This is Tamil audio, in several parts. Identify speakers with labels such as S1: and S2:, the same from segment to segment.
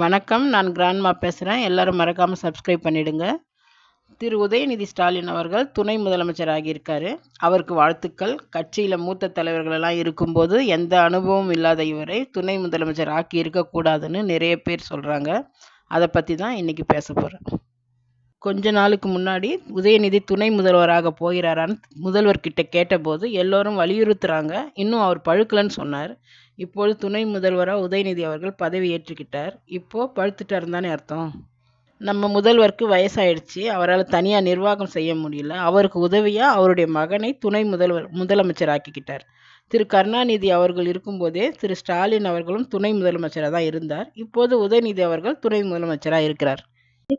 S1: வணக்கம். நான் கிராண்ட்மா பேசுகிறேன் எல்லாரும் மறக்காமல் சப்ஸ்கிரைப் பண்ணிடுங்க. திரு உதயநிதி ஸ்டாலின் அவர்கள் துணை முதலமைச்சர் ஆகியிருக்காரு. அவருக்கு வாழ்த்துக்கள். கட்சியில் மூத்த தலைவர்களெல்லாம் இருக்கும்போது எந்த அனுபவம் இல்லாத இவரை துணை முதலமைச்சர் ஆக்கி இருக்கக்கூடாதுன்னு நிறைய பேர் சொல்கிறாங்க அதை பற்றி தான் இன்றைக்கி பேச போகிறேன் கொஞ்ச நாளுக்கு முன்னாடி உதயநிதி துணை முதல்வராக போகிறாரான்னு முதல்வர்கிட்ட கேட்டபோது எல்லோரும் வலியுறுத்துகிறாங்க இன்னும் அவர் பழுக்கலன்னு சொன்னார். இப்போது துணை முதல்வராக உதயநிதி அவர்கள் பதவி ஏற்றுக்கிட்டார். இப்போது பழுத்துட்டாருன்னு தானே அர்த்தம். நம்ம முதல்வருக்கு வயசாயிடுச்சு. அவரால் தனியாக நிர்வாகம் செய்ய முடியல. அவருக்கு உதவியாக அவருடைய மகனை துணை முதல்வர் முதலமைச்சர் ஆக்கிக்கிட்டார். திரு கருணாநிதி அவர்கள் இருக்கும்போதே திரு ஸ்டாலின் அவர்களும் துணை முதலமைச்சராக தான் இருந்தார். இப்போது உதயநிதி அவர்கள் துணை முதலமைச்சராக இருக்கிறார்.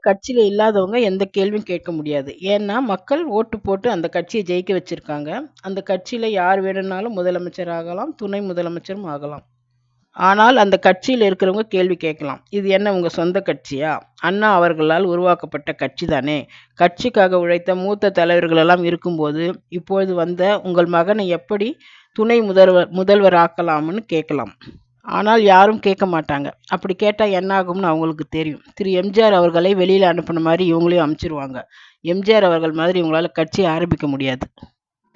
S1: கட்சியில் இல்லாதவங்க எந்த கேள்வியும் கேட்க முடியாது. ஏன்னா மக்கள் ஓட்டு போட்டு அந்த கட்சியை ஜெயிக்க வச்சுருக்காங்க. அந்த கட்சியில் யார் வேணும்னாலும் முதலமைச்சர் ஆகலாம் துணை முதலமைச்சரும் ஆகலாம். ஆனால் அந்த கட்சியில் இருக்கிறவங்க கேள்வி கேட்கலாம். இது என்ன உங்கள் சொந்த கட்சியா? அண்ணா அவர்களால் உருவாக்கப்பட்ட கட்சி தானே. கட்சிக்காக உழைத்த மூத்த தலைவர்கள் எல்லாம் இருக்கும்போது இப்பொழுது வந்த உங்கள் மகனை எப்படி துணை முதல்வர் முதல்வர் ஆக்கலாம்னு கேட்கலாம். ஆனால் யாரும் கேட்க மாட்டாங்க. அப்படி கேட்டால் என்ன ஆகும்னு அவங்களுக்கு தெரியும். திரு. எம்ஜிஆர் அவர்களை வெளியில் அனுப்பின மாதிரி இவங்களையும் அனுப்பிச்சிருவாங்க எம்ஜிஆர் அவர்கள் மாதிரி இவங்களால் கட்சி ஆரம்பிக்க முடியாது.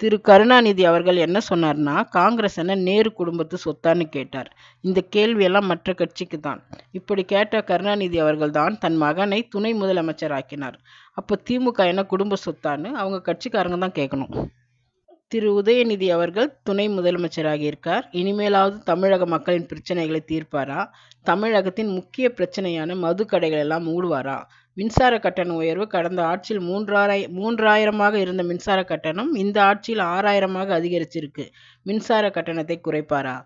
S1: திரு. கருணாநிதி அவர்கள் என்ன சொன்னார்னா காங்கிரஸ் என்ன நேரு குடும்பத்து சொத்தான்னு கேட்டார். இந்த கேள்வியெல்லாம் மற்ற கட்சிக்கு தான். இப்படி கேட்ட கருணாநிதி அவர்கள் தான் தன் மகனை துணை முதலமைச்சர் ஆக்கினார். அப்போ திமுக என்ன குடும்ப சொத்தான்னு அவங்க கட்சிக்காரங்க தான் கேட்கணும். திரு உதயநிதி அவர்கள் துணை முதலமைச்சராக இருக்கார் இனிமேலாவது தமிழக மக்களின் பிரச்சனைகளை தீர்ப்பாரா? தமிழகத்தின் முக்கிய பிரச்சனையான மது கடைகள் எல்லாம் மூடுவாரா? மின்சார கட்டண உயர்வு கடந்த ஆட்சியில் மூன்றாயிர மூன்றாயிரமாக இருந்த மின்சார கட்டணம் இந்த ஆட்சியில் ஆறாயிரமாக அதிகரிச்சிருக்கு. மின்சார கட்டணத்தை குறைப்பாரா?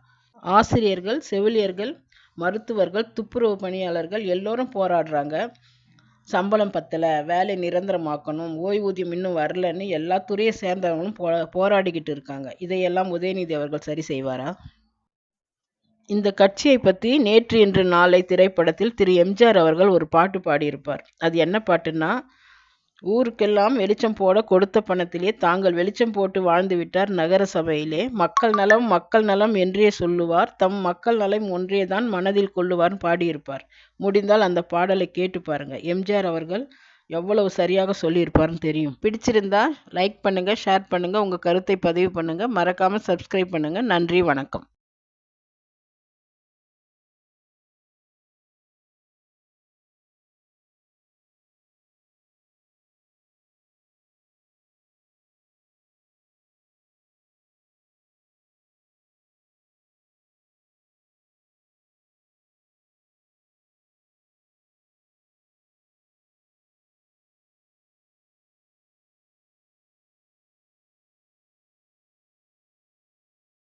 S1: ஆசிரியர்கள் செவிலியர்கள் மருத்துவர்கள் துப்புரவு பணியாளர்கள் எல்லோரும் போராடுறாங்க. சம்பளம் பத்தலை வேலை நிரந்தரமாக்கணும் ஓய்வூதியம் இன்னும் வரலன்னு எல்லா துறையை சேர்ந்தவங்களும் போ போராடிக்கிட்டு இருக்காங்க. இதையெல்லாம் உதயநிதி அவர்கள் சரி செய்வாரா? இந்த கட்சியை பற்றி நேற்று இன்று நாளை திரைப்படத்தில் திரு எம்ஜிஆர் அவர்கள் ஒரு பாட்டு பாடியிருப்பார். அது என்ன பாட்டுன்னா ஊருக்கெல்லாம் வெளிச்சம் போட கொடுத்த பணத்திலே தாங்கள் வெளிச்சம் போட்டு வாழ்ந்து விட்டார் நகர சபையிலே. மக்கள் நலம் மக்கள் நலம் என்றே சொல்லுவார். தம் மக்கள் நலம் ஒன்றே தான் மனதில் கொள்ளுவார்னு பாடியிருப்பார். முடிந்தால் அந்த பாடலை கேட்டு பாருங்க. எம்ஜிஆர் அவர்கள் எவ்வளவு சரியாக சொல்லியிருப்பார்னு தெரியும். பிடிச்சிருந்தா லைக் பண்ணுங்கள் ஷேர் பண்ணுங்கள் உங்கள் கருத்தை பதிவு பண்ணுங்கள் மறக்காமல் சப்ஸ்கிரைப் பண்ணுங்கள் நன்றி வணக்கம்.